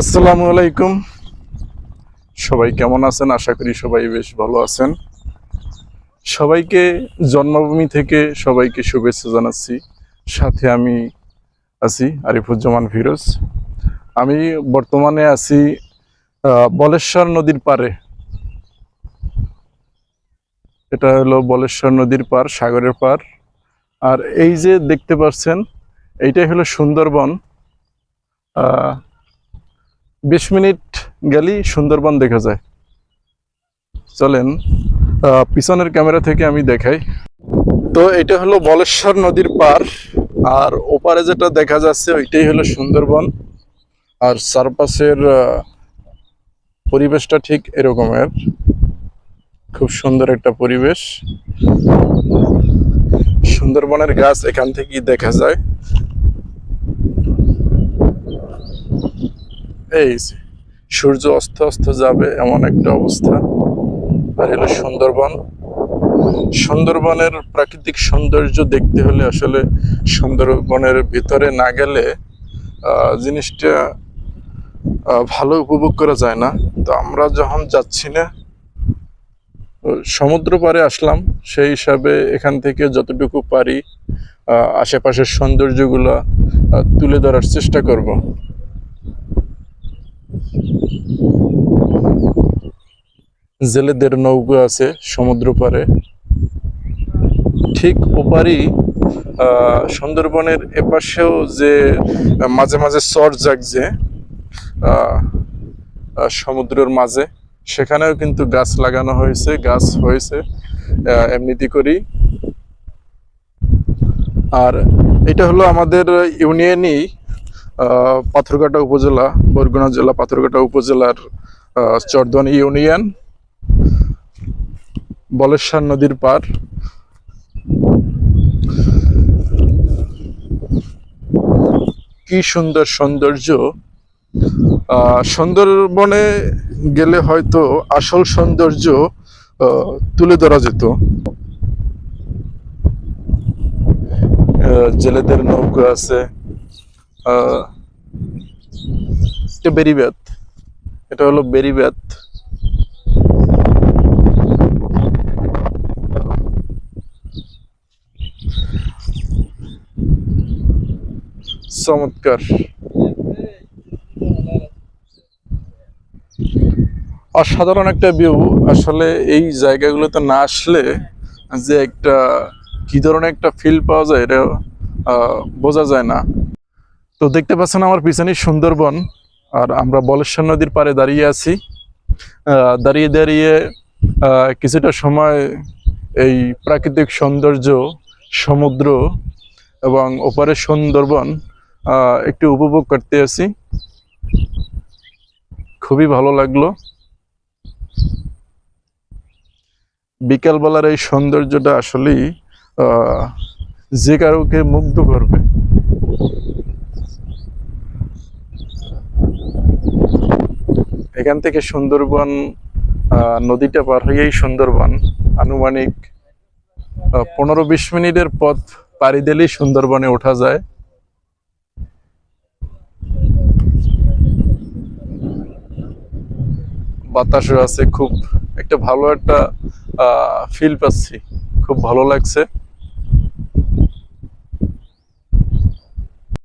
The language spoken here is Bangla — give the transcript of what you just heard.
আসসালামু আলাইকুম। সবাই কেমন আছেন? আশা করি সবাই বেশ ভালো আছেন। সবাইকে জন্মভূমি থেকে সবাইকে শুভেচ্ছা জানাচ্ছি। সাথে আমি আছি আরিফুজ্জামান ফিরোজ। আমি বর্তমানে আছি বলেশ্বর নদীর পারে এটা হলো বলেশ্বর নদীর পার সাগরের পার আর এই যে দেখতে পাচ্ছেন, এইটাই হলো সুন্দরবন। বিশ মিনিট গেলেই সুন্দরবন দেখা যায়। চলেন পিছনের ক্যামেরা থেকে আমি দেখাই। তো এটা হলো বলেশ্বর নদীর পার, আর ওপারে যেটা দেখা যাচ্ছে ওইটাই হলো সুন্দরবন। আর চারপাশের পরিবেশটা ঠিক এরকমের। খুব সুন্দর একটা পরিবেশ। সুন্দরবনের গাছ এখান থেকেই দেখা যায়। এই সূর্য অস্ত অস্ত যাবে এমন একটা অবস্থা। আর এলো সুন্দরবন। সুন্দরবনের প্রাকৃতিক সৌন্দর্য দেখতে হলে আসলে সুন্দরবনের ভিতরে না গেলে জিনিসটা ভালো উপভোগ করা যায় না। তো আমরা যখন যাচ্ছি না, সমুদ্র পারে আসলাম, সেই হিসাবে এখান থেকে যতটুকু পারি আশেপাশের সৌন্দর্যগুলো তুলে ধরার চেষ্টা করব। জেলেদের নৌকা আছে সমুদ্র পারে ঠিক ওপারই সুন্দরবনের এপাশেও যে মাঝে মাঝে চর জাগছে সমুদ্রের মাঝে, সেখানেও কিন্তু গাছ লাগানো হয়েছে, গাছ হয়েছে এমনিতে করি আর এটা হলো আমাদের ইউনিয়নই পাথরঘাটা উপজেলা, বরগুনা জেলা, পাথরঘাটা উপজেলার চরদনি ইউনিয়ন, বলেশ্বর নদীর পার কি সুন্দর সৌন্দর্য। সুন্দরবনে গেলে হয়তো আসল সৌন্দর্য তুলে ধরা যেত। জেলেদের নৌকা আছে। এটা বেরিব্যাত এটা হলো বেরিব্যাত চমৎকার। অসাধারণ একটা ভিউ আসলে এই জায়গাগুলোতে না আসলে যে একটা কি ধরনের একটা ফিল পাওয়া যায়, এটা বোঝা যায় না। তো দেখতে পাচ্ছেন আমার পিছনে সুন্দরবন, আর আমরা বলেশ্বর নদীর পাড়ে দাঁড়িয়ে আছি। দাঁড়িয়ে দাঁড়িয়ে কিছুটা সময় এই প্রাকৃতিক সৌন্দর্য, সমুদ্র এবং ওপারের সুন্দরবন একটু উপভোগ করতে আছি খুবই ভালো লাগল। বিকালবেলার এই সৌন্দর্যটা আসলেই যে কারোকে মুগ্ধ করবে। এখান থেকে সুন্দরবন নদীটা পার হয়েই সুন্দরবন। আনুমানিক পনেরো বিশ মিনিটের পথ পাড়ি দিলেই সুন্দরবনে ওঠা যায়। বাতাসও আছে, খুব একটা ভালো একটা ফিল পাচ্ছি। খুব ভালো লাগছে।